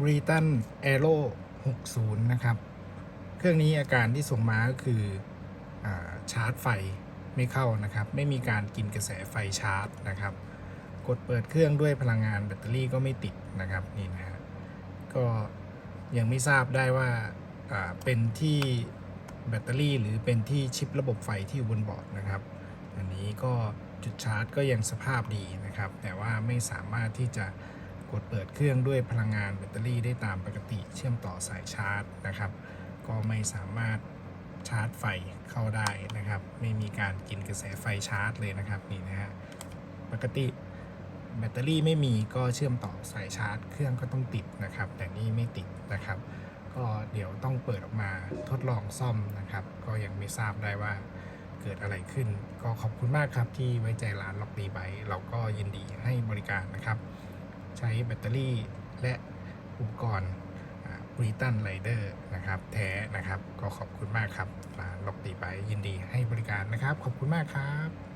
b r i t a n Aero 60 นะครับ เครื่องนี้อาการที่ส่งมาก็คืออชาร์จไฟไม่เข้านะครับ ไม่มีการกินกระแสไฟชาร์จนะครับ กดเปิดเครื่องด้วยพลังงานแบตเตอรี่ก็ไม่ติดนะครับนี่นะฮะก็ยังไม่ทราบได้ว่าอ่าเป็นที่แบตเตอรี่ หรือเป็นที่ชิประบบไฟที่อยู่บนบอร์ดนะครับ อันนี้ก็จุดชาร์จก็ยังสภาพดีนะครับ แต่ว่าไม่สามารถที่จะ กดเปิดเครื่องด้วยพลังงานแบตเตอรี่ได้ตามปกติ เชื่อมต่อสายชาร์จนะครับ ก็ไม่สามารถชาร์จไฟเข้าได้นะครับ ไม่มีการกินกระแสไฟชาร์จเลยนะครับนี่นะฮะปกติแบตเตอรี่ไม่มีก็เชื่อมต่อสายชาร์จ เครื่องก็ต้องติดนะครับ แต่นี่ไม่ติดนะครับ ก็เดี๋ยวต้องเปิดออกมาทดลองซ่อมนะครับ ก็ยังไม่ทราบได้ว่าเกิดอะไรขึ้น ก็ขอบคุณมากครับที่ไว้ใจร้านล็อกดีไบเราก็ยินดีให้บริการนะครับ ใช้แบตเตอรี่และอุปกรณ์บริตันไรเดอร์นะครับแท้นะครับ ก็ขอบคุณมากครับร้านล็อกตีไปยินดีให้บริการนะครับ ขอบคุณมากครับ